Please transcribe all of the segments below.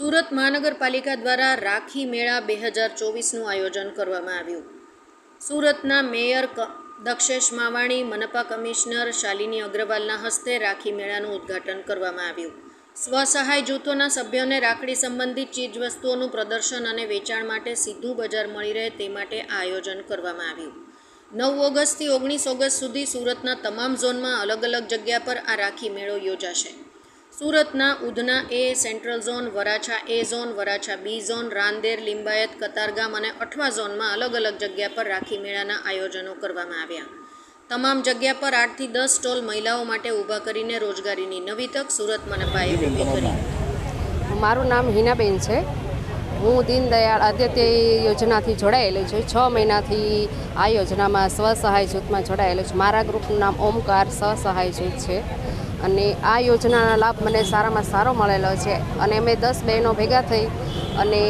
સુરત મહાનગરપાલિકા દ્વારા રાખી મેળા બે હજાર ચોવીસનું આયોજન કરવામાં આવ્યું. સુરતના મેયર દક્ષેશ માવાણી, મનપા કમિશનર શાલિની અગ્રવાલના હસ્તે રાખી મેળાનું ઉદ્ઘાટન કરવામાં આવ્યું. સ્વસહાય જૂથોના સભ્યોને રાખડી સંબંધિત ચીજવસ્તુઓનું પ્રદર્શન અને વેચાણ માટે સીધું બજાર મળી રહે તે માટે આ આયોજન કરવામાં આવ્યું. નવ ઓગસ્ટથી ઓગણીસ ઓગસ્ટ સુધી સુરતના તમામ ઝોનમાં અલગ અલગ જગ્યા પર આ રાખી મેળો યોજાશે. સુરતના Udhna A central zone Varachha A zone Varachha B zone Rander Limbayat Katargam અને અઠવા ઝોનમાં અલગ અલગ જગ્યા પર રાખી મેળાના આયોજનો કરવામાં આવ્યા. તમામ જગ્યા પર આઠથી દસ સ્ટોલ મહિલાઓ માટે ઊભા કરીને રોજગારીની નવી તક સુરત મનપાએ ઊભી કરી. મારું નામ હિનાબેન છે. હું દીનદયાળ આદિત્ય યોજનાથી જોડાયેલી છું. છ મહિનાથી આ યોજનામાં સ્વસહાય જૂથમાં જોડાયેલું છું. મારા ગ્રુપનું નામ ઓમકાર સ્વસહાય જૂથ છે. અને આ યોજનાનો લાભ મને સારામાં સારો મળેલો છે. અને અમે દસ બહેનો ભેગા થઈ અને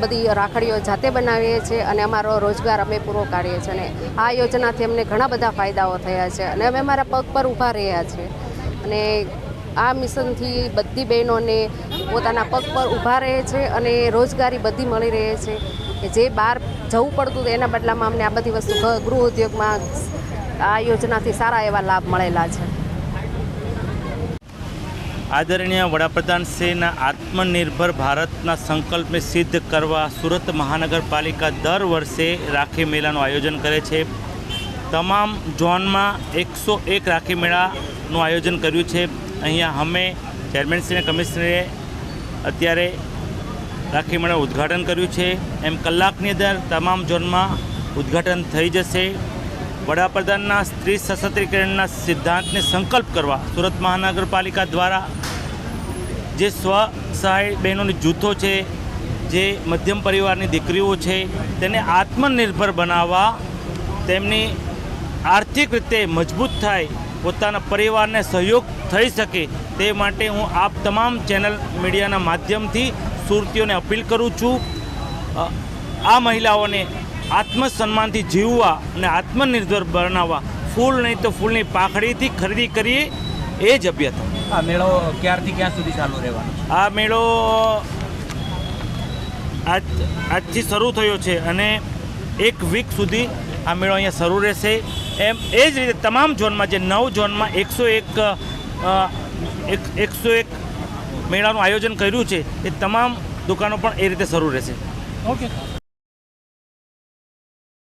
બધી રાખડીઓ જાતે બનાવીએ છીએ અને અમારો રોજગાર અમે પૂરો કાઢીએ છીએ. અને આ યોજનાથી અમને ઘણા બધા ફાયદાઓ થયા છે અને અમે અમારા પગ પર ઊભા રહ્યા છીએ. અને આ મિશનથી બધી બહેનોને પોતાના પગ પર ઊભા રહે છે અને રોજગારી બધી મળી રહે છે. કે જે બહાર જવું પડતું એના બદલામાં અમને આ બધી વસ્તુ ગૃહ ઉદ્યોગમાં આ યોજનાથી સારા એવા લાભ મળેલા છે. આદરણીય વડાપ્રધાન શ્રીના આત્મનિર્ભર ભારતના સંકલ્પને સિદ્ધ કરવા સુરત મહાનગરપાલિકા દર વર્ષે રાખી મેળાનું આયોજન કરે છે. તમામ ઝોનમાં એકસો એક રાખી મેળાનું આયોજન કર્યું છે. અહીંયા અમે ચેરમેનશ્રી અને કમિશનરે અત્યારે રાખી મેળાનું ઉદ્ઘાટન કર્યું છે. એમ કલાકની અંદર તમામ ઝોનમાં ઉદ્ઘાટન થઈ જશે. વડાપ્રધાનના સ્ત્રી સશક્તિકરણના સિદ્ધાંતને સંકલ્પ કરવા સુરત મહાનગરપાલિકા દ્વારા જે સ્વ સહાય બહેનોની જૂથો છે, જે મધ્યમ પરિવારની દીકરીઓ છે, તેને આત્મનિર્ભર બનાવવા, તેમની આર્થિક રીતે મજબૂત થાય, પોતાના પરિવારને સહયોગ થઈ શકે તે માટે હું આપ તમામ ચેનલ મીડિયાના માધ્યમથી સુરતીઓને અપીલ કરું છું. આ મહિલાઓને આત્મસન્માનથી જીવવા અને આત્મનિર્ભર બનાવવા. ફૂલ નહીં તો ફૂલની પાખડીથી ખરીદી કરીએ એ જ અભ્યાસ. આ મેળો ક્યારથી ક્યાં સુધી ચાલુ રહેવાનો આ મેળો આજ આજથી શરૂ થયો છે અને એક વીક સુધી આ મેળો અહીંયા શરૂ રહેશે. એમ એ જ રીતે તમામ ઝોનમાં જે નવ ઝોનમાં એકસો એક એક એકસો એક મેળાનું આયોજન કર્યું છે એ તમામ દુકાનો પણ એ રીતે શરૂ રહેશે. ઓકે.